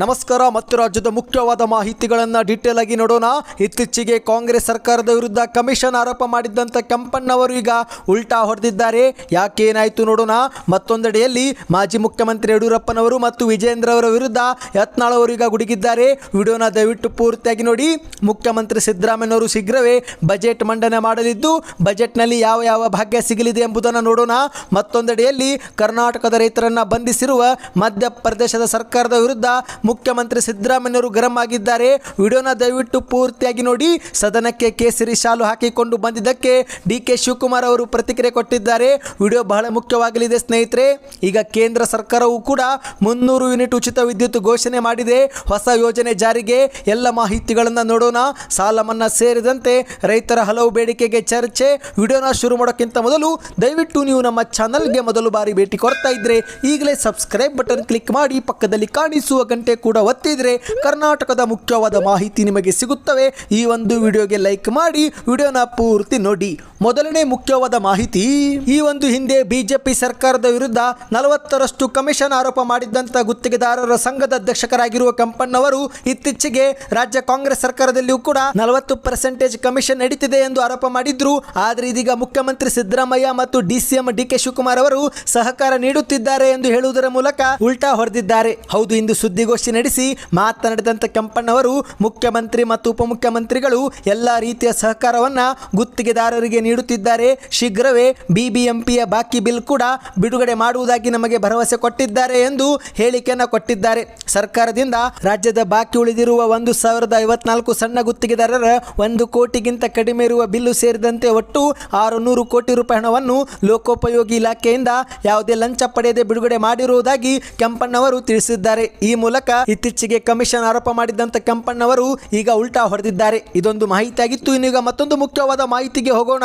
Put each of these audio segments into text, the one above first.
ನಮಸ್ಕಾರ, ಮತ್ತು ರಾಜ್ಯದ ಮುಖ್ಯವಾದ ಮಾಹಿತಿಗಳನ್ನು ಡೀಟೇಲ್ ಆಗಿ ನೋಡೋಣ. ಇತ್ತೀಚೆಗೆ ಕಾಂಗ್ರೆಸ್ ಸರ್ಕಾರದ ವಿರುದ್ಧ ಕಮಿಷನ್ ಆರೋಪ ಮಾಡಿದ್ದಂಥ ಕೆಂಪಣ್ಣವರು ಈಗ ಉಲ್ಟಾ ಹೊಡೆದಿದ್ದಾರೆ. ಯಾಕೆ ಏನಾಯಿತು ನೋಡೋಣ. ಮತ್ತೊಂದೆಡೆಯಲ್ಲಿ ಮಾಜಿ ಮುಖ್ಯಮಂತ್ರಿ ಯಡಿಯೂರಪ್ಪನವರು ಮತ್ತು ವಿಜೇಂದ್ರ ಅವರ ವಿರುದ್ಧ ಯತ್ನಾಳ್ ಅವರು ಈಗ ಗುಡುಗಿದ್ದಾರೆ. ವಿಡಿಯೋನ ದಯವಿಟ್ಟು ಪೂರ್ತಿಯಾಗಿ ನೋಡಿ. ಮುಖ್ಯಮಂತ್ರಿ ಸಿದ್ದರಾಮಯ್ಯನವರು ಶೀಘ್ರವೇ ಬಜೆಟ್ ಮಂಡನೆ ಮಾಡಲಿದ್ದು, ಬಜೆಟ್ನಲ್ಲಿ ಯಾವ ಯಾವ ಭಾಗ್ಯ ಸಿಗಲಿದೆ ಎಂಬುದನ್ನು ನೋಡೋಣ. ಮತ್ತೊಂದೆಡೆಯಲ್ಲಿ ಕರ್ನಾಟಕದ ರೈತರನ್ನ ಬಂಧಿಸಿರುವ ಮಧ್ಯಪ್ರದೇಶದ ಸರ್ಕಾರದ ವಿರುದ್ಧ ಮುಖ್ಯಮಂತ್ರಿ ಸಿದ್ದರಾಮಯ್ಯವರು ಗರಂ ಆಗಿದ್ದಾರೆ. ವಿಡಿಯೋನ ದಯವಿಟ್ಟು ಪೂರ್ತಿಯಾಗಿ ನೋಡಿ. ಸದನಕ್ಕೆ ಕೇಸರಿ ಶಾಲು ಹಾಕಿಕೊಂಡು ಬಂದಿದ್ದಕ್ಕೆ ಡಿ ಕೆ ಶಿವಕುಮಾರ್ ಅವರು ಪ್ರತಿಕ್ರಿಯೆ ಕೊಟ್ಟಿದ್ದಾರೆ. ವಿಡಿಯೋ ಬಹಳ ಮುಖ್ಯವಾಗಲಿದೆ ಸ್ನೇಹಿತರೆ. ಈಗ ಕೇಂದ್ರ ಸರ್ಕಾರವು ಕೂಡ ಮುನ್ನೂರು ಯೂನಿಟ್ ಉಚಿತ ವಿದ್ಯುತ್ ಘೋಷಣೆ ಮಾಡಿದೆ. ಹೊಸ ಯೋಜನೆ ಜಾರಿಗೆ ಎಲ್ಲ ಮಾಹಿತಿಗಳನ್ನು ನೋಡೋಣ. ಸಾಲ ಮನ್ನಾ ಸೇರಿದಂತೆ ರೈತರ ಹಲವು ಬೇಡಿಕೆಗೆ ಚರ್ಚೆ. ವಿಡಿಯೋನ ಶುರು ಮಾಡೋಕ್ಕಿಂತ ಮೊದಲು ದಯವಿಟ್ಟು ನೀವು ನಮ್ಮ ಚಾನಲ್ಗೆ ಮೊದಲು ಬಾರಿ ಭೇಟಿ ಕೊಡ್ತಾ ಇದ್ರೆ ಈಗಲೇ ಸಬ್ಸ್ಕ್ರೈಬ್ ಬಟನ್ ಕ್ಲಿಕ್ ಮಾಡಿ ಪಕ್ಕದಲ್ಲಿ ಕಾಣಿಸುವ ಗಂಟೆ ಕೂಡ ಒತ್ತಿದ್ರೆ ಕರ್ನಾಟಕದ ಮುಖ್ಯವಾದ ಮಾಹಿತಿ ನಿಮಗೆ ಸಿಗುತ್ತವೆ. ಈ ಒಂದು ವಿಡಿಯೋಗೆ ಲೈಕ್ ಮಾಡಿ, ವಿಡಿಯೋನ ಪೂರ್ತಿ ನೋಡಿ. ಮೊದಲನೇ ಮುಖ್ಯವಾದ ಮಾಹಿತಿ, ಈ ಒಂದು ಹಿಂದೆ ಬಿಜೆಪಿ ಸರ್ಕಾರದ ವಿರುದ್ಧ ನಲವತ್ತರಷ್ಟು ಕಮಿಷನ್ ಆರೋಪ ಮಾಡಿದ್ದಂಥ ಗುತ್ತಿಗೆದಾರರ ಸಂಘದ ಅಧ್ಯಕ್ಷರಾಗಿರುವ ಕಂಪಣ್ಣವರು ಇತ್ತೀಚೆಗೆ ರಾಜ್ಯ ಕಾಂಗ್ರೆಸ್ ಸರ್ಕಾರದಲ್ಲಿಯೂ ಕೂಡ ನಲವತ್ತು ಪರ್ಸೆಂಟೇಜ್ ಕಮಿಷನ್ ನಡೀತಿದೆ ಎಂದು ಆರೋಪ ಮಾಡಿದ್ರು. ಆದರೆ ಇದೀಗ ಮುಖ್ಯಮಂತ್ರಿ ಸಿದ್ದರಾಮಯ್ಯ ಮತ್ತು ಡಿಸಿಎಂ ಡಿ ಕೆ ಶಿವಕುಮಾರ್ ಅವರು ಸಹಕಾರ ನೀಡುತ್ತಿದ್ದಾರೆ ಎಂದು ಹೇಳುವುದರ ಮೂಲಕ ಉಲ್ಟಾ ಹೊಡೆದಿದ್ದಾರೆ. ಹೌದು, ಇಂದು ಸುದ್ದಿಗೋಷ್ಠಿ ನಡೆಸಿ ಮಾತನಾಡಿದಂಥ ಕೆಂಪಣ್ಣವರು, ಮುಖ್ಯಮಂತ್ರಿ ಮತ್ತು ಉಪಮುಖ್ಯಮಂತ್ರಿಗಳು ಎಲ್ಲ ರೀತಿಯ ಸಹಕಾರವನ್ನು ಗುತ್ತಿಗೆದಾರರಿಗೆ ನೀಡುತ್ತಿದ್ದಾರೆ. ಶೀಘ್ರವೇ ಬಿಬಿಎಂಪಿಯ ಬಾಕಿ ಬಿಲ್ ಕೂಡ ಬಿಡುಗಡೆ ಮಾಡುವುದಾಗಿ ನಮಗೆ ಭರವಸೆ ಕೊಟ್ಟಿದ್ದಾರೆ ಎಂದು ಹೇಳಿಕೆಯನ್ನು ಕೊಟ್ಟಿದ್ದಾರೆ. ಸರ್ಕಾರದಿಂದ ರಾಜ್ಯದ ಬಾಕಿ ಉಳಿದಿರುವ ಒಂದು ಸಾವಿರದ ಐವತ್ನಾಲ್ಕು ಸಣ್ಣ ಗುತ್ತಿಗೆದಾರರ ಒಂದು ಕೋಟಿಗಿಂತ ಕಡಿಮೆ ಇರುವ ಬಿಲ್ಲು ಸೇರಿದಂತೆ ಒಟ್ಟು ಆರು ನೂರು ಕೋಟಿ ರೂಪಾಯಿ ಹಣವನ್ನು ಲೋಕೋಪಯೋಗಿ ಇಲಾಖೆಯಿಂದ ಯಾವುದೇ ಲಂಚ ಪಡೆಯದೆ ಬಿಡುಗಡೆ ಮಾಡಿರುವುದಾಗಿ ಕೆಂಪಣ್ಣವರು ತಿಳಿಸಿದ್ದಾರೆ. ಈ ಮೂಲಕ ಇತ್ತೀಚೆಗೆ ಕಮಿಷನ್ ಆರೋಪ ಮಾಡಿದ್ದಂತ ಕೆಂಪಣ್ಣವರು ಈಗ ಉಲ್ಟಾ ಹೊಡೆದಿದ್ದಾರೆ. ಇದೊಂದು ಮಾಹಿತಿಯಾಗಿತ್ತು. ಇನ್ನೀಗ ಮತ್ತೊಂದು ಮುಖ್ಯವಾದ ಮಾಹಿತಿಗೆ ಹೋಗೋಣ.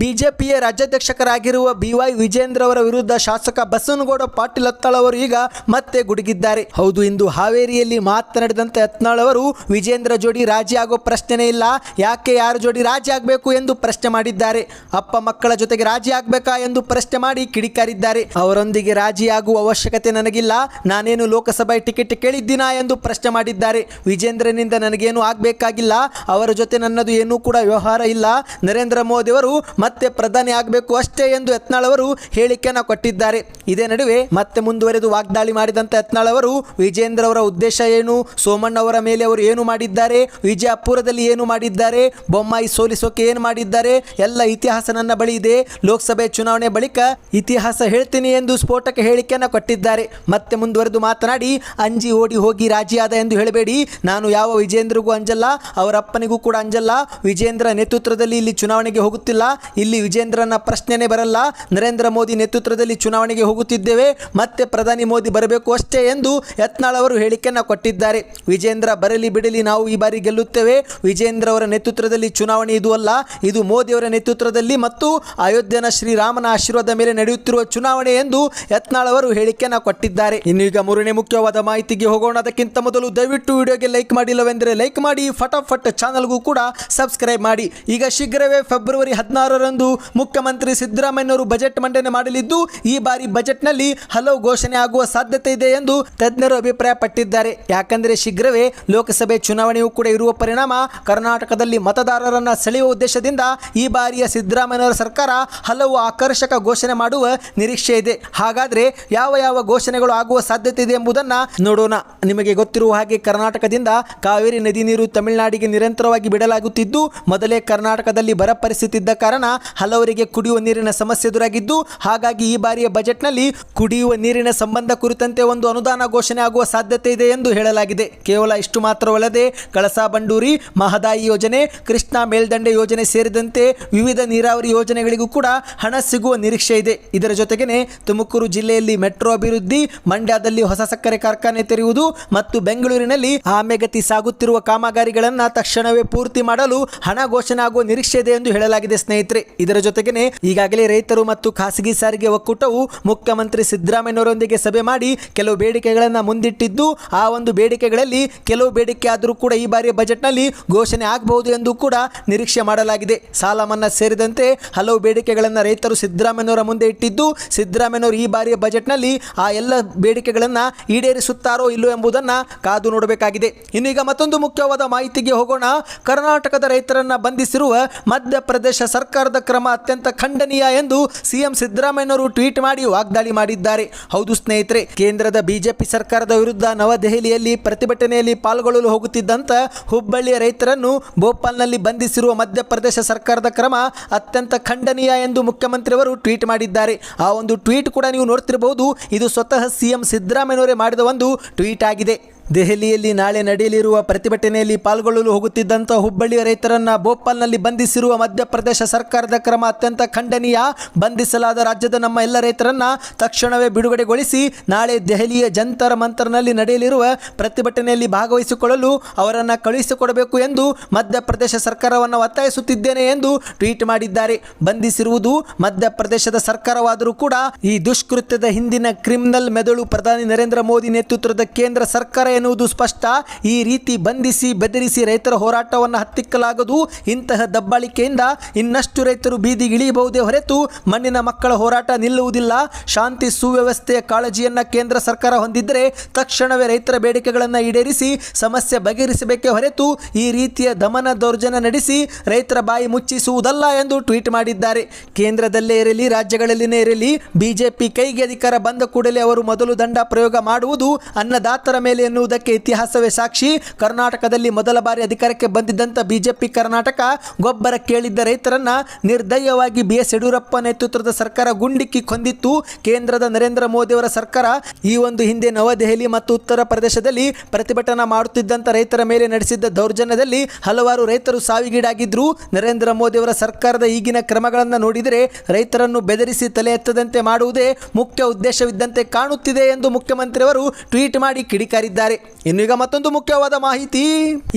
ಬಿಜೆಪಿಯ ರಾಜ್ಯಾಧ್ಯಕ್ಷಕರಾಗಿರುವ ಬಿವೈ ವಿಜೇಂದ್ರ ಅವರ ವಿರುದ್ಧ ಶಾಸಕ ಬಸವನಗೌಡ ಪಾಟೀಲ್ ಹತ್ತಾಳ್ ಅವರು ಈಗ ಮತ್ತೆ ಗುಡುಗಿದ್ದಾರೆ. ಹೌದು, ಇಂದು ಹಾವೇರಿಯಲ್ಲಿ ಮಾತನಾಡಿದಂತೆ ಹತ್ನಾಳ್ ಅವರು ವಿಜೇಂದ್ರ ಜೋಡಿ ರಾಜಿ ಆಗೋ ಪ್ರಶ್ನೆನೇ ಇಲ್ಲ. ಯಾಕೆ ಯಾರ ಜೋಡಿ ರಾಜಿ ಆಗಬೇಕು ಎಂದು ಪ್ರಶ್ನೆ ಮಾಡಿದ್ದಾರೆ. ಅಪ್ಪ ಮಕ್ಕಳ ಜೊತೆಗೆ ರಾಜಿ ಆಗಬೇಕಾ ಎಂದು ಪ್ರಶ್ನೆ ಮಾಡಿ ಕಿಡಿಕಾರಿದ್ದಾರೆ. ಅವರೊಂದಿಗೆ ರಾಜಿಯಾಗುವ ಅವಶ್ಯಕತೆ ನನಗಿಲ್ಲ. ನಾನೇನು ಲೋಕಸಭೆ ಟಿಕೆಟ್ ಕೇಳಿದ್ದೀನಾ ಎಂದು ಪ್ರಶ್ನೆ ಮಾಡಿದ್ದಾರೆ. ವಿಜೇಂದ್ರನಿಂದ ನನಗೇನು ಆಗಬೇಕಾಗಿಲ್ಲ. ಅವರ ಜೊತೆ ನನ್ನದು ಏನೂ ಕೂಡ ವ್ಯವಹಾರ ಇಲ್ಲ. ನರೇಂದ್ರ ಮೋದಿ ಅವರು ಮತ್ತೆ ಪ್ರಧಾನಿ ಆಗಬೇಕು ಅಷ್ಟೇ ಎಂದು ಯತ್ನಾಳ್ ಅವರು ಹೇಳಿಕೆಯನ್ನು ಕೊಟ್ಟಿದ್ದಾರೆ. ಇದೇ ನಡುವೆ ಮತ್ತೆ ಮುಂದುವರೆದು ವಾಗ್ದಾಳಿ ಮಾಡಿದಂತ ಯತ್ನಾಳ್ ಅವರು, ವಿಜೇಂದ್ರ ಅವರ ಉದ್ದೇಶ ಏನು, ಸೋಮಣ್ಣ ಅವರ ಮೇಲೆ ಅವರು ಏನು ಮಾಡಿದ್ದಾರೆ, ವಿಜಯಪುರದಲ್ಲಿ ಏನು ಮಾಡಿದ್ದಾರೆ, ಬೊಮ್ಮಾಯಿ ಸೋಲಿಸೋಕೆ ಏನು ಮಾಡಿದ್ದಾರೆ, ಎಲ್ಲ ಇತಿಹಾಸ ನನ್ನ ಬಳಿ ಇದೆ. ಲೋಕಸಭೆ ಚುನಾವಣೆ ಬಳಿಕ ಇತಿಹಾಸ ಹೇಳ್ತೀನಿ ಎಂದು ಸ್ಫೋಟಕ ಹೇಳಿಕೆಯನ್ನು ಕೊಟ್ಟಿದ್ದಾರೆ. ಮತ್ತೆ ಮುಂದುವರೆದು ಮಾತನಾಡಿ, ಅಂಜಿ ಓಡಿ ಹೋಗಿ ರಾಜಿಯಾದ ಎಂದು ಹೇಳಬೇಡಿ. ನಾನು ಯಾವ ವಿಜೇಂದ್ರಿಗೂ ಅಂಜಲ್ಲ ಅವರ ಅಪ್ಪನಿಗೂ ಕೂಡ ಅಂಜಲ್ಲ. ವಿಜೇಂದ್ರ ನೇತೃತ್ವದಲ್ಲಿ ಇಲ್ಲಿ ಚುನಾವಣೆಗೆ ಹೋಗುತ್ತಿಲ್ಲ. ಇಲ್ಲಿ ವಿಜೇಂದ್ರನ ಪ್ರಶ್ನೆನೇ ಬರಲ್ಲ. ನರೇಂದ್ರ ಮೋದಿ ನೇತೃತ್ವದಲ್ಲಿ ಚುನಾವಣೆಗೆ ಹೋಗುತ್ತಿದ್ದೇವೆ. ಮತ್ತೆ ಪ್ರಧಾನಿ ಮೋದಿ ಬರಬೇಕು ಅಷ್ಟೇ ಎಂದು ಯತ್ನಾಳ್ ಅವರು ಹೇಳಿಕೆಯನ್ನು ಕೊಟ್ಟಿದ್ದಾರೆ. ವಿಜೇಂದ್ರ ಬರಲಿ ಬಿಡಲಿ ನಾವು ಈ ಬಾರಿ ಗೆಲ್ಲುತ್ತೇವೆ. ವಿಜೇಂದ್ರ ಅವರ ನೇತೃತ್ವದಲ್ಲಿ ಚುನಾವಣೆ ಇದು ಅಲ್ಲ, ಇದು ಮೋದಿ ಅವರ ನೇತೃತ್ವದಲ್ಲಿ ಮತ್ತು ಅಯೋಧ್ಯನ ಶ್ರೀರಾಮನ ಆಶೀರ್ವಾದ ಮೇಲೆ ನಡೆಯುತ್ತಿರುವ ಚುನಾವಣೆ ಎಂದು ಯತ್ನಾಳ್ ಅವರು ಹೇಳಿಕೆಯನ್ನು ಕೊಟ್ಟಿದ್ದಾರೆ. ಇನ್ನೀಗ ಮೂರನೇ ಮುಖ್ಯವಾದ ಮಾಹಿತಿಗೆ ಹೋಗೋಣ. ಅದಕ್ಕಿಂತ ಮೊದಲು ದಯವಿಟ್ಟು ವಿಡಿಯೋಗೆ ಲೈಕ್ ಮಾಡಿಲ್ಲವೆಂದರೆ ಲೈಕ್ ಮಾಡಿ, ಫಟಾಫಟ್ ಚಾನಲ್ಗೂ ಕೂಡ ಸಬ್ಸ್ಕ್ರೈಬ್ ಮಾಡಿ. ಈಗ ಶೀಘ್ರವೇ ಫೆಬ್ರವರಿ ಹದಿನಾರರಂದು ಮುಖ್ಯಮಂತ್ರಿ ಸಿದ್ದರಾಮಯ್ಯನವರು ಬಜೆಟ್ ಮಂಡನೆ ಮಾಡಲಿದ್ದು, ಈ ಬಾರಿ ಬಜೆಟ್ನಲ್ಲಿ ಹಲವು ಘೋಷಣೆ ಆಗುವ ಸಾಧ್ಯತೆ ಇದೆ ಎಂದು ತಜ್ಞರು ಅಭಿಪ್ರಾಯಪಟ್ಟಿದ್ದಾರೆ. ಯಾಕಂದರೆ ಶೀಘ್ರವೇ ಲೋಕಸಭೆ ಚುನಾವಣೆಯೂ ಕೂಡ ಇರುವ ಪರಿಣಾಮ ಕರ್ನಾಟಕದಲ್ಲಿ ಮತದಾರರನ್ನು ಸೆಳೆಯುವ ಉದ್ದೇಶದಿಂದ ಈ ಬಾರಿಯ ಸಿದ್ದರಾಮಯ್ಯನವರ ಸರ್ಕಾರ ಹಲವು ಆಕರ್ಷಕ ಘೋಷಣೆ ಮಾಡುವ ನಿರೀಕ್ಷೆ ಇದೆ. ಹಾಗಾದರೆ ಯಾವ ಯಾವ ಘೋಷಣೆಗಳು ಆಗುವ ಸಾಧ್ಯತೆ ಇದೆ ಎಂಬುದನ್ನು ನೋಡೋಣ. ನಿಮಗೆ ಗೊತ್ತಿರುವ ಹಾಗೆ ಕರ್ನಾಟಕದಿಂದ ಕಾವೇರಿ ನದಿ ನೀರು ತಮಿಳುನಾಡಿಗೆ ನಿರಂತರವಾಗಿ ಬಿಡಲಾಗುತ್ತಿದ್ದು, ಮೊದಲೇ ಕರ್ನಾಟಕದಲ್ಲಿ ಬರ ಪರಿಸ್ಥಿತಿ ಇದ್ದ ಕಾರಣ ಹಲವರಿಗೆ ಕುಡಿಯುವ ನೀರಿನ ಸಮಸ್ಯೆ ಎದುರಾಗಿದ್ದು, ಹಾಗಾಗಿ ಈ ಬಾರಿಯ ಬಜೆಟ್ನಲ್ಲಿ ಕುಡಿಯುವ ನೀರಿನ ಸಂಬಂಧ ಕುರಿತಂತೆ ಒಂದು ಅನುದಾನ ಘೋಷಣೆ ಆಗುವ ಸಾಧ್ಯತೆ ಇದೆ ಎಂದು ಹೇಳಲಾಗಿದೆ. ಕೇವಲ ಇಷ್ಟು ಮಾತ್ರವಲ್ಲದೆ, ಕಳಸಾ ಬಂಡೂರಿ, ಮಹದಾಯಿ ಯೋಜನೆ, ಕೃಷ್ಣಾ ಮೇಲ್ದಂಡೆ ಯೋಜನೆ ಸೇರಿದಂತೆ ವಿವಿಧ ನೀರಾವರಿ ಯೋಜನೆಗಳಿಗೂ ಕೂಡ ಹಣ ಸಿಗುವ ನಿರೀಕ್ಷೆ ಇದೆ. ಇದರ ಜೊತೆಗೇನೆ, ತುಮಕೂರು ಜಿಲ್ಲೆಯಲ್ಲಿ ಮೆಟ್ರೋ ಅಭಿವೃದ್ಧಿ, ಮಂಡ್ಯದಲ್ಲಿ ಹೊಸ ಸಕ್ಕರೆ ಕಾರ್ಖಾನೆ ತೆರೆಯುವುದು ಮತ್ತು ಬೆಂಗಳೂರಿನಲ್ಲಿ ಆಮೆಗತಿ ಸಾಗುತ್ತಿರುವ ಕಾಮಗಾರಿಗಳನ್ನು ತಕ್ಷಣವೇ ಪೂರ್ತಿ ಮಾಡಲು ಹಣ ಘೋಷಣೆ ಆಗುವ ನಿರೀಕ್ಷೆ ಇದೆ ಎಂದು ಹೇಳಲಾಗಿದೆ ಸ್ನೇಹಿತರೆ. ಇದರ ಜೊತೆಗೇನೆ ಈಗಾಗಲೇ ರೈತರು ಮತ್ತು ಖಾಸಗಿ ಸಾರಿಗೆ ಒಕ್ಕೂಟವು ಮುಖ್ಯಮಂತ್ರಿ ಸಿದ್ದರಾಮಯ್ಯನವರೊಂದಿಗೆ ಸಭೆ ಮಾಡಿ ಕೆಲವು ಬೇಡಿಕೆಗಳನ್ನು ಮುಂದಿಟ್ಟಿದ್ದು, ಆ ಒಂದು ಬೇಡಿಕೆಗಳಲ್ಲಿ ಕೆಲವು ಬೇಡಿಕೆ ಆದರೂ ಕೂಡ ಈ ಬಾರಿಯ ಬಜೆಟ್ನಲ್ಲಿ ಘೋಷಣೆ ಆಗಬಹುದು ಎಂದು ಕೂಡ ನಿರೀಕ್ಷೆ ಮಾಡಲಾಗಿದೆ. ಸಾಲ ಮನ್ನಾ ಸೇರಿದಂತೆ ಹಲವು ಬೇಡಿಕೆಗಳನ್ನು ರೈತರು ಸಿದ್ದರಾಮಯ್ಯನವರ ಮುಂದೆ ಇಟ್ಟಿದ್ದು, ಸಿದ್ದರಾಮಯ್ಯನವರು ಈ ಬಾರಿಯ ಬಜೆಟ್ನಲ್ಲಿ ಆ ಎಲ್ಲ ಬೇಡಿಕೆಗಳನ್ನು ಈಡೇರಿಸುತ್ತಾರೋ ಇಲ್ಲೋ ಎಂಬುದನ್ನು ಕಾದು ನೋಡಬೇಕಾಗಿದೆ. ಇನ್ನೀಗ ಮತ್ತೊಂದು ಮುಖ್ಯವಾದ ಮಾಹಿತಿಗೆ ಹೋಗೋಣ. ಕರ್ನಾಟಕದ ರೈತರನ್ನ ಬಂಧಿಸಿರುವ ಮಧ್ಯಪ್ರದೇಶ ಸರ್ಕಾರದ ಕ್ರಮ ಅತ್ಯಂತ ಖಂಡನೀಯ ಎಂದು ಸಿಎಂ ಸಿದ್ದರಾಮಯ್ಯನವರು ಟ್ವೀಟ್ ಮಾಡಿ ವಾಗ್ದಾಳಿ ಮಾಡಿದ್ದಾರೆ. ಹೌದು ಸ್ನೇಹಿತರೆ, ಕೇಂದ್ರದ ಬಿಜೆಪಿ ಸರ್ಕಾರದ ವಿರುದ್ಧ ನವದೆಹಲಿಯಲ್ಲಿ ಪ್ರತಿಭಟನೆಯಲ್ಲಿ ಪಾಲ್ಗೊಳ್ಳಲು ಹೋಗುತ್ತಿದ್ದಂತ ಹುಬ್ಬಳ್ಳಿಯ ರೈತರನ್ನು ಭೋಪಾಲ್ನಲ್ಲಿ ಬಂಧಿಸಿರುವ ಮಧ್ಯಪ್ರದೇಶ ಸರ್ಕಾರದ ಕ್ರಮ ಅತ್ಯಂತ ಖಂಡನೀಯ ಎಂದು ಮುಖ್ಯಮಂತ್ರಿಯವರು ಟ್ವೀಟ್ ಮಾಡಿದ್ದಾರೆ. ಆ ಒಂದು ಟ್ವೀಟ್ ಕೂಡ ನೀವು ನೋಡ್ತಿರಬಹುದು. ಇದು ಸ್ವತಃ ಸಿಎಂ ಸಿದ್ದರಾಮಯ್ಯನವರೇ ಮಾಡಿದ ಒಂದು ಟ್ವೀಟ್ ಆಗಿದೆ. ದೆಹಲಿಯಲ್ಲಿ ನಾಳೆ ನಡೆಯಲಿರುವ ಪ್ರತಿಭಟನೆಯಲ್ಲಿ ಪಾಲ್ಗೊಳ್ಳಲು ಹೋಗುತ್ತಿದ್ದಂಥ ಹುಬ್ಬಳ್ಳಿಯ ರೈತರನ್ನ ಭೋಪಾಲ್ನಲ್ಲಿ ಬಂಧಿಸಿರುವ ಮಧ್ಯಪ್ರದೇಶ ಸರ್ಕಾರದ ಕ್ರಮ ಅತ್ಯಂತ ಖಂಡನೀಯ. ಬಂಧಿಸಲಾದ ರಾಜ್ಯದ ನಮ್ಮ ಎಲ್ಲ ರೈತರನ್ನ ತಕ್ಷಣವೇ ಬಿಡುಗಡೆಗೊಳಿಸಿ, ನಾಳೆ ದೆಹಲಿಯ ಜಂತರ ಮಂತ್ರನಲ್ಲಿ ನಡೆಯಲಿರುವ ಪ್ರತಿಭಟನೆಯಲ್ಲಿ ಭಾಗವಹಿಸಿಕೊಳ್ಳಲು ಅವರನ್ನು ಕಳುಹಿಸಿಕೊಡಬೇಕು ಎಂದು ಮಧ್ಯಪ್ರದೇಶ ಸರ್ಕಾರವನ್ನು ಒತ್ತಾಯಿಸುತ್ತಿದ್ದೇನೆ ಎಂದು ಟ್ವೀಟ್ ಮಾಡಿದ್ದಾರೆ. ಬಂಧಿಸಿರುವುದು ಮಧ್ಯಪ್ರದೇಶದ ಸರ್ಕಾರವಾದರೂ ಕೂಡ ಈ ದುಷ್ಕೃತ್ಯದ ಹಿಂದಿನ ಕ್ರಿಮಿನಲ್ ಮೆದುಳು ಪ್ರಧಾನಿ ನರೇಂದ್ರ ಮೋದಿ ನೇತೃತ್ವದ ಕೇಂದ್ರ ಸರ್ಕಾರ ಎನ್ನುವುದು ಸ್ಪಷ್ಟ. ಈ ರೀತಿ ಬಂಧಿಸಿ, ಬೆದರಿಸಿ ರೈತರ ಹೋರಾಟವನ್ನು ಹತ್ತಿಕ್ಕಲಾಗದು. ಇಂತಹ ದಬ್ಬಾಳಿಕೆಯಿಂದ ಇನ್ನಷ್ಟು ರೈತರು ಬೀದಿಗಿಳಿಯಬಹುದೇ ಹೊರತು ಮಣ್ಣಿನ ಮಕ್ಕಳ ಹೋರಾಟ ನಿಲ್ಲುವುದಿಲ್ಲ. ಶಾಂತಿ ಸುವ್ಯವಸ್ಥೆಯ ಕಾಳಜಿಯನ್ನು ಕೇಂದ್ರ ಸರ್ಕಾರ ಹೊಂದಿದ್ದರೆ ತಕ್ಷಣವೇ ರೈತರ ಬೇಡಿಕೆಗಳನ್ನು ಈಡೇರಿಸಿ, ಸಮಸ್ಯೆ ಬಗೆಹರಿಸಬೇಕೇ ಹೊರತು ಈ ರೀತಿಯ ದಮನ ದೌರ್ಜನ್ಯ ನಡೆಸಿ ರೈತರ ಬಾಯಿ ಮುಚ್ಚಿಸುವುದಲ್ಲ ಎಂದು ಟ್ವೀಟ್ ಮಾಡಿದ್ದಾರೆ. ಕೇಂದ್ರದಲ್ಲೇ ಇರಲಿ, ರಾಜ್ಯಗಳಲ್ಲಿನೇ ಇರಲಿ, ಬಿಜೆಪಿ ಕೈಗೆ ಅಧಿಕಾರ ಬಂದ ಕೂಡಲೇ ಅವರು ಮೊದಲು ದಂಡ ಪ್ರಯೋಗ ಮಾಡುವುದು ಅನ್ನದಾತರ ಮೇಲೆ ಎನ್ನುವುದಕ್ಕೆ ಇತಿಹಾಸವೇ ಸಾಕ್ಷಿ. ಕರ್ನಾಟಕದಲ್ಲಿ ಮೊದಲ ಬಾರಿ ಅಧಿಕಾರಕ್ಕೆ ಬಂದಿದ್ದಂಥ ಬಿಜೆಪಿ ಕರ್ನಾಟಕ ಗೊಬ್ಬರ ಕೇಳಿದ್ದ ರೈತರನ್ನ ನಿರ್ದಯವಾಗಿ ಬಿ ಎಸ್ ಯಡಿಯೂರಪ್ಪ ನೇತೃತ್ವದ ಸರ್ಕಾರ ಗುಂಡಿಕ್ಕಿ ಕೊಂದಿತ್ತು. ಕೇಂದ್ರದ ನರೇಂದ್ರ ಮೋದಿಯವರ ಸರ್ಕಾರ ಈ ಒಂದು ಹಿಂದೆ ನವದೆಹಲಿ ಮತ್ತು ಉತ್ತರ ಪ್ರದೇಶದಲ್ಲಿ ಪ್ರತಿಭಟನಾ ಮಾಡುತ್ತಿದ್ದಂಥ ರೈತರ ಮೇಲೆ ನಡೆಸಿದ್ದ ದೌರ್ಜನ್ಯದಲ್ಲಿ ಹಲವಾರು ರೈತರು ಸಾವಿಗೀಡಾಗಿದ್ರು. ನರೇಂದ್ರ ಮೋದಿಯವರ ಸರ್ಕಾರದ ಈಗಿನ ಕ್ರಮಗಳನ್ನು ನೋಡಿದರೆ ರೈತರನ್ನು ಬೆದರಿಸಿ ತಲೆ ಎತ್ತದಂತೆ ಮಾಡುವುದೇ ಮುಖ್ಯ ಉದ್ದೇಶವಿದ್ದಂತೆ ಕಾಣುತ್ತಿದೆ ಎಂದು ಮುಖ್ಯಮಂತ್ರಿಯವರು ಟ್ವೀಟ್ ಮಾಡಿ ಕಿಡಿಕಾರಿದ್ದಾರೆ. ಇನ್ನು ಈಗ ಮತ್ತೊಂದು ಮುಖ್ಯವಾದ ಮಾಹಿತಿ.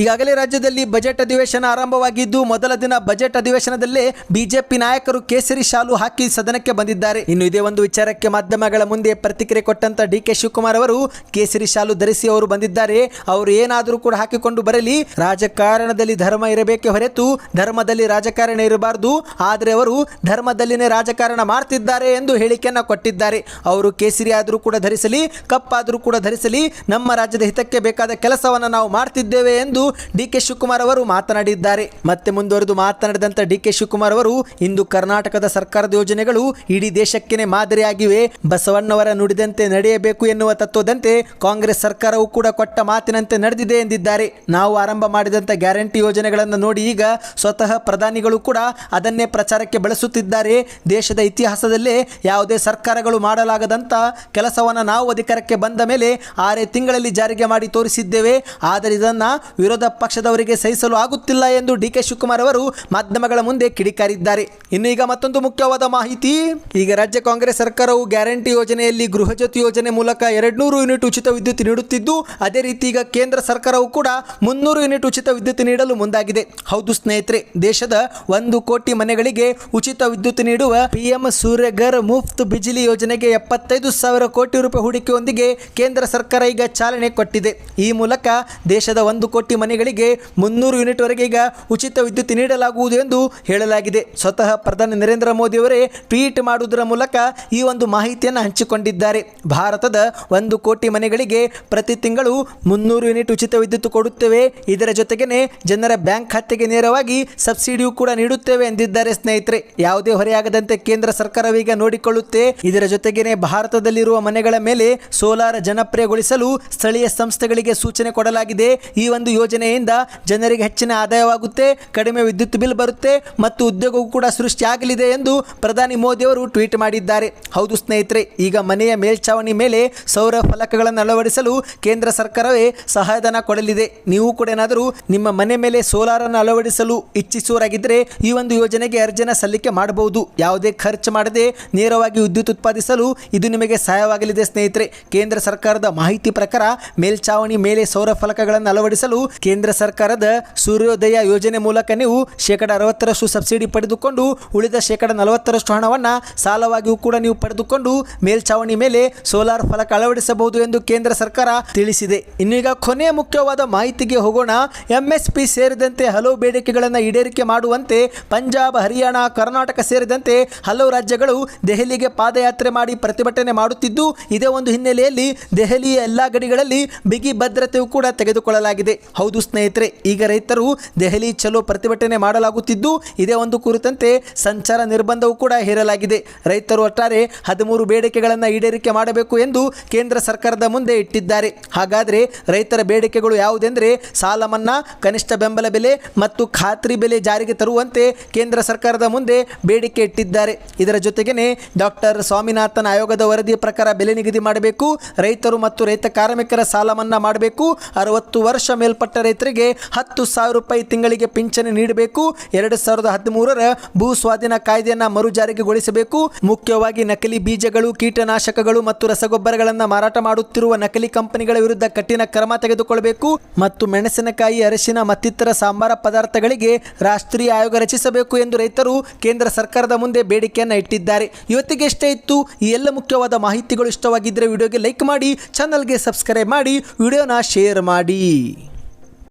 ಈಗಾಗಲೇ ರಾಜ್ಯದಲ್ಲಿ ಬಜೆಟ್ ಅಧಿವೇಶನ ಆರಂಭವಾಗಿದ್ದು, ಮೊದಲ ದಿನ ಬಜೆಟ್ ಅಧಿವೇಶನದಲ್ಲೇ ಬಿಜೆಪಿ ನಾಯಕರು ಕೇಸರಿ ಶಾಲು ಹಾಕಿ ಸದನಕ್ಕೆ ಬಂದಿದ್ದಾರೆ. ಇನ್ನು ಇದೇ ಒಂದು ವಿಚಾರಕ್ಕೆ ಮಾಧ್ಯಮಗಳ ಮುಂದೆ ಪ್ರತಿಕ್ರಿಯೆ ಕೊಟ್ಟಂತ ಡಿ ಕೆ ಶಿವಕುಮಾರ್ ಅವರು, ಕೇಸರಿ ಶಾಲು ಧರಿಸಿ ಅವರು ಬಂದಿದ್ದಾರೆ. ಅವರು ಏನಾದರೂ ಕೂಡ ಹಾಕಿಕೊಂಡು ಬರಲಿ. ರಾಜಕಾರಣದಲ್ಲಿ ಧರ್ಮ ಇರಬೇಕೆ ಹೊರತು ಧರ್ಮದಲ್ಲಿ ರಾಜಕಾರಣ ಇರಬಾರದು. ಆದರೆ ಅವರು ಧರ್ಮದಲ್ಲಿನೇ ರಾಜಕಾರಣ ಮಾಡ್ತಿದ್ದಾರೆ ಎಂದು ಹೇಳಿಕೆಯನ್ನು ಕೊಟ್ಟಿದ್ದಾರೆ. ಅವರು ಕೇಸರಿ ಆದರೂ ಕೂಡ ಧರಿಸಲಿ, ಕಪ್ಪಾದರೂ ಕೂಡ ಧರಿಸಲಿ. ನಮ್ಮ ರಾಜ್ಯದ ಹಿತಕ್ಕೆ ಬೇಕಾದ ಕೆಲಸವನ್ನು ನಾವು ಮಾಡ್ತಿದ್ದೇವೆ ಎಂದು ಡಿ ಕೆ ಶಿವಕುಮಾರ್ ಅವರು ಮಾತನಾಡಿದ್ದಾರೆ. ಮತ್ತೆ ಮುಂದುವರೆದು ಮಾತನಾಡಿದಂಥ ಡಿ ಕೆ ಶಿವಕುಮಾರ್ ಅವರು, ಇಂದು ಕರ್ನಾಟಕದ ಸರ್ಕಾರದ ಯೋಜನೆಗಳು ಇಡೀ ದೇಶಕ್ಕೇನೆ ಮಾದರಿಯಾಗಿವೆ. ಬಸವಣ್ಣವರ ನುಡಿದಂತೆ ನಡೆಯಬೇಕು ಎನ್ನುವ ತತ್ವದಂತೆ ಕಾಂಗ್ರೆಸ್ ಸರ್ಕಾರವು ಕೂಡ ಕೊಟ್ಟ ಮಾತಿನಂತೆ ನಡೆದಿದೆ ಎಂದಿದ್ದಾರೆ. ನಾವು ಆರಂಭ ಮಾಡಿದಂಥ ಗ್ಯಾರಂಟಿ ಯೋಜನೆಗಳನ್ನು ನೋಡಿ ಈಗ ಸ್ವತಃ ಪ್ರಧಾನಿಗಳು ಕೂಡ ಅದನ್ನೇ ಪ್ರಚಾರಕ್ಕೆ ಬಳಸುತ್ತಿದ್ದಾರೆ. ದೇಶದ ಇತಿಹಾಸದಲ್ಲೇ ಯಾವುದೇ ಸರ್ಕಾರಗಳು ಮಾಡಲಾಗದಂಥ ಕೆಲಸವನ್ನು ನಾವು ಅಧಿಕಾರಕ್ಕೆ ಬಂದ ಮೇಲೆ ಆರೇ ತಿಂಗಳಲ್ಲಿ ಜಾರಿಗೆ ಮಾಡಿ ತೋರಿಸಿದ್ದೇವೆ, ಆದರೆ ಇದನ್ನು ವಿರೋಧ ಪಕ್ಷದವರಿಗೆ ಸಹಿಸಲು ಆಗುತ್ತಿಲ್ಲ ಎಂದು ಡಿ ಕೆ ಶಿವಕುಮಾರ್ ಅವರು ಮಾಧ್ಯಮಗಳ ಮುಂದೆ ಕಿಡಿಕಾರಿದ್ದಾರೆ. ಇನ್ನು ಈಗ ಮತ್ತೊಂದು ಮುಖ್ಯವಾದ ಮಾಹಿತಿ. ಈಗ ರಾಜ್ಯ ಕಾಂಗ್ರೆಸ್ ಸರ್ಕಾರವು ಗ್ಯಾರಂಟಿ ಯೋಜನೆಯಲ್ಲಿ ಗೃಹಜ್ಯೋತಿ ಯೋಜನೆ ಮೂಲಕ ಎರಡ್ನೂರು ಯೂನಿಟ್ ಉಚಿತ ವಿದ್ಯುತ್ ನೀಡುತ್ತಿದ್ದು, ಅದೇ ರೀತಿ ಈಗ ಕೇಂದ್ರ ಸರ್ಕಾರವು ಕೂಡ ಮುನ್ನೂರು ಯೂನಿಟ್ ಉಚಿತ ವಿದ್ಯುತ್ ನೀಡಲು ಮುಂದಾಗಿದೆ. ಹೌದು ಸ್ನೇಹಿತರೆ, ದೇಶದ ಒಂದು ಕೋಟಿ ಮನೆಗಳಿಗೆ ಉಚಿತ ವಿದ್ಯುತ್ ನೀಡುವ ಪಿಎಂ ಸೂರ್ಯಗರ್ ಮುಫ್ತ್ ಬಿಜಿಲಿ ಯೋಜನೆಗೆ ಎಪ್ಪತ್ತೈದು ಸಾವಿರ ಕೋಟಿ ರೂಪಾಯಿ ಹೂಡಿಕೆಯೊಂದಿಗೆ ಕೇಂದ್ರ ಸರ್ಕಾರ ಈಗ ಚಾಲನೆ ಕೊಟ್ಟಿದೆ. ಈ ಮೂಲಕ ದೇಶದ ಒಂದು ಕೋಟಿ ಮನೆಗಳಿಗೆ ಮುನ್ನೂರು ಯೂನಿಟ್ ವರೆಗೆ ಈಗ ಉಚಿತ ವಿದ್ಯುತ್ ನೀಡಲಾಗುವುದು ಎಂದು ಹೇಳಲಾಗಿದೆ. ಸ್ವತಃ ಪ್ರಧಾನಿ ನರೇಂದ್ರ ಮೋದಿ ಅವರೇ ಟ್ವೀಟ್ ಮಾಡುವುದರ ಮೂಲಕ ಈ ಒಂದು ಮಾಹಿತಿಯನ್ನು ಹಂಚಿಕೊಂಡಿದ್ದಾರೆ. ಭಾರತದ ಒಂದು ಕೋಟಿ ಮನೆಗಳಿಗೆ ಪ್ರತಿ ತಿಂಗಳು ಮುನ್ನೂರು ಯೂನಿಟ್ ಉಚಿತ ವಿದ್ಯುತ್ ಕೊಡುತ್ತೇವೆ. ಇದರ ಜೊತೆಗೇನೆ ಜನರ ಬ್ಯಾಂಕ್ ಖಾತೆಗೆ ನೇರವಾಗಿ ಸಬ್ಸಿಡಿಯೂ ಕೂಡ ನೀಡುತ್ತೇವೆ ಎಂದಿದ್ದಾರೆ ಸ್ನೇಹಿತರೆ. ಯಾವುದೇ ಹೊರೆಯಾಗದಂತೆ ಕೇಂದ್ರ ಸರ್ಕಾರವೀಗ ನೋಡಿಕೊಳ್ಳುತ್ತೆ. ಇದರ ಜೊತೆಗೇನೆ ಭಾರತದಲ್ಲಿರುವ ಮನೆಗಳ ಮೇಲೆ ಸೋಲಾರ್ ಜನಪ್ರಿಯಗೊಳಿಸಲು ಸ್ಥಳೀಯ ಸಂಸ್ಥೆಗಳಿಗೆ ಸೂಚನೆ ಕೊಡಲಾಗಿದೆ. ಈ ಒಂದು ಯೋಜನೆಯಿಂದ ಜನರಿಗೆ ಹೆಚ್ಚಿನ ಆದಾಯವಾಗುತ್ತೆ, ಕಡಿಮೆ ವಿದ್ಯುತ್ ಬಿಲ್ ಬರುತ್ತೆ ಮತ್ತು ಉದ್ಯೋಗವೂ ಕೂಡ ಸೃಷ್ಟಿಯಾಗಲಿದೆ ಎಂದು ಪ್ರಧಾನಿ ಮೋದಿ ಅವರು ಟ್ವೀಟ್ ಮಾಡಿದ್ದಾರೆ. ಹೌದು ಸ್ನೇಹಿತರೆ, ಈಗ ಮನೆಯ ಮೇಲ್ಛಾವಣಿ ಮೇಲೆ ಸೌರ ಫಲಕಗಳನ್ನು ಅಳವಡಿಸಲು ಕೇಂದ್ರ ಸರ್ಕಾರವೇ ಸಹಾಯಧನ ಕೊಡಲಿದೆ. ನೀವು ಕೂಡ ಏನಾದರೂ ನಿಮ್ಮ ಮನೆ ಮೇಲೆ ಸೋಲಾರನ್ನು ಅಳವಡಿಸಲು ಇಚ್ಛಿಸುವರಾಗಿದ್ದರೆ ಈ ಒಂದು ಯೋಜನೆಗೆ ಅರ್ಜಿನ ಸಲ್ಲಿಕೆ ಮಾಡಬಹುದು. ಯಾವುದೇ ಖರ್ಚು ಮಾಡದೆ ನೇರವಾಗಿ ವಿದ್ಯುತ್ ಉತ್ಪಾದಿಸಲು ಇದು ನಿಮಗೆ ಸಹಾಯವಾಗಲಿದೆ ಸ್ನೇಹಿತರೆ. ಕೇಂದ್ರ ಸರ್ಕಾರದ ಮಾಹಿತಿ ಪ್ರಕಾರ ಮೇಲ್ಚಾವಣಿ ಮೇಲೆ ಸೌರ ಫಲಕಗಳನ್ನು ಅಳವಡಿಸಲು ಕೇಂದ್ರ ಸರ್ಕಾರದ ಸೂರ್ಯೋದಯ ಯೋಜನೆ ಮೂಲಕ ನೀವು ಶೇಕಡ ಅರವತ್ತರಷ್ಟು ಸಬ್ಸಿಡಿ ಪಡೆದುಕೊಂಡು ಉಳಿದ ಶೇಕಡ ನಲವತ್ತರಷ್ಟು ಹಣವನ್ನು ಸಾಲವಾಗಿಯೂ ಕೂಡ ನೀವು ಪಡೆದುಕೊಂಡು ಮೇಲ್ಚಾವಣಿ ಮೇಲೆ ಸೋಲಾರ್ ಫಲಕ ಅಳವಡಿಸಬಹುದು ಎಂದು ಕೇಂದ್ರ ಸರ್ಕಾರ ತಿಳಿಸಿದೆ. ಇನ್ನೀಗ ಕೊನೆಯ ಮುಖ್ಯವಾದ ಮಾಹಿತಿಗೆ ಹೋಗೋಣ. ಎಂಎಸ್ಪಿ ಸೇರಿದಂತೆ ಹಲವು ಬೇಡಿಕೆಗಳನ್ನು ಈಡೇರಿಕೆ ಮಾಡುವಂತೆ ಪಂಜಾಬ್, ಹರಿಯಾಣ, ಕರ್ನಾಟಕ ಸೇರಿದಂತೆ ಹಲವು ರಾಜ್ಯಗಳು ದೆಹಲಿಗೆ ಪಾದಯಾತ್ರೆ ಮಾಡಿ ಪ್ರತಿಭಟನೆ ಮಾಡುತ್ತಿದ್ದು, ಇದೇ ಒಂದು ಹಿನ್ನೆಲೆಯಲ್ಲಿ ದೆಹಲಿಯ ಎಲ್ಲ ಗಡಿಗಳಲ್ಲಿ ಬಿಗಿ ಭದ್ರತೆಯೂ ಕೂಡ ತೆಗೆದುಕೊಳ್ಳಲಾಗಿದೆ. ಹೌದು ಸ್ನೇಹಿತರೆ, ಈಗ ರೈತರು ದೆಹಲಿ ಚಲೋ ಪ್ರತಿಭಟನೆ ಮಾಡಲಾಗುತ್ತಿದ್ದು, ಇದೇ ಒಂದು ಕುರಿತಂತೆ ಸಂಚಾರ ನಿರ್ಬಂಧವೂ ಕೂಡ ಹೇರಲಾಗಿದೆ. ರೈತರು ಒಟ್ಟಾರೆ ಹದಿಮೂರು ಬೇಡಿಕೆಗಳನ್ನು ಈಡೇರಿಕೆ ಮಾಡಬೇಕು ಎಂದು ಕೇಂದ್ರ ಸರ್ಕಾರದ ಮುಂದೆ ಇಟ್ಟಿದ್ದಾರೆ. ಹಾಗಾದರೆ ರೈತರ ಬೇಡಿಕೆಗಳು ಯಾವುದೆಂದರೆ ಸಾಲ ಮನ್ನಾ, ಕನಿಷ್ಠ ಬೆಂಬಲ ಬೆಲೆ ಮತ್ತು ಖಾತ್ರಿ ಬೆಲೆ ಜಾರಿಗೆ ತರುವಂತೆ ಕೇಂದ್ರ ಸರ್ಕಾರದ ಮುಂದೆ ಬೇಡಿಕೆ ಇಟ್ಟಿದ್ದಾರೆ. ಇದರ ಜೊತೆಗೇನೆ ಡಾಕ್ಟರ್ ಸ್ವಾಮಿನಾಥನ್ ಆಯೋಗದ ವರದಿ ಪ್ರಕಾರ ಬೆಲೆ ನಿಗದಿ ಮಾಡಬೇಕು. ರೈತರು ಮತ್ತು ರೈತ ಕಾರ್ಮಿಕರ ಮನ್ನಾ ಮಾಡಬೇಕು. ಅರವತ್ತು ವರ್ಷ ಮೇಲ್ಪಟ್ಟ ರೈತರಿಗೆ ಹತ್ತು ಸಾವಿರ ರೂಪಾಯಿ ತಿಂಗಳಿಗೆ ಪಿಂಚಣಿ ನೀಡಬೇಕು. ಎರಡು ಸಾವಿರದ ಹದಿಮೂರರ ಭೂ ಸ್ವಾಧೀನ ಕಾಯ್ದೆಯನ್ನು ಮರು ಜಾರಿಗೆಗೊಳಿಸಬೇಕು ಮುಖ್ಯವಾಗಿ ನಕಲಿ ಬೀಜಗಳು, ಕೀಟನಾಶಕಗಳು ಮತ್ತು ರಸಗೊಬ್ಬರಗಳನ್ನು ಮಾರಾಟ ಮಾಡುತ್ತಿರುವ ನಕಲಿ ಕಂಪನಿಗಳ ವಿರುದ್ಧ ಕಠಿಣ ಕ್ರಮ ತೆಗೆದುಕೊಳ್ಳಬೇಕು. ಮತ್ತು ಮೆಣಸಿನಕಾಯಿ, ಅರಿಶಿನ ಮತ್ತಿತರ ಸಾಂಬಾರ ಪದಾರ್ಥಗಳಿಗೆ ರಾಷ್ಟ್ರೀಯ ಆಯೋಗ ರಚಿಸಬೇಕು ಎಂದು ರೈತರು ಕೇಂದ್ರ ಸರ್ಕಾರದ ಮುಂದೆ ಬೇಡಿಕೆಯನ್ನು ಇಟ್ಟಿದ್ದಾರೆ. ಇವತ್ತಿಗೆ ಇಷ್ಟೇ ಇತ್ತು. ಈ ಎಲ್ಲ ಮುಖ್ಯವಾದ ಮಾಹಿತಿಗಳು ಇಷ್ಟವಾಗಿದ್ದರೆ ವಿಡಿಯೋಗೆ ಲೈಕ್ ಮಾಡಿ, ಚಾನಲ್ಗೆ ಸಬ್ಸ್ಕ್ರೈಬ್ ಮಾಡಿ. ವಿಡಿಯೋನ ಶೇರ್ ಮಾಡಿ.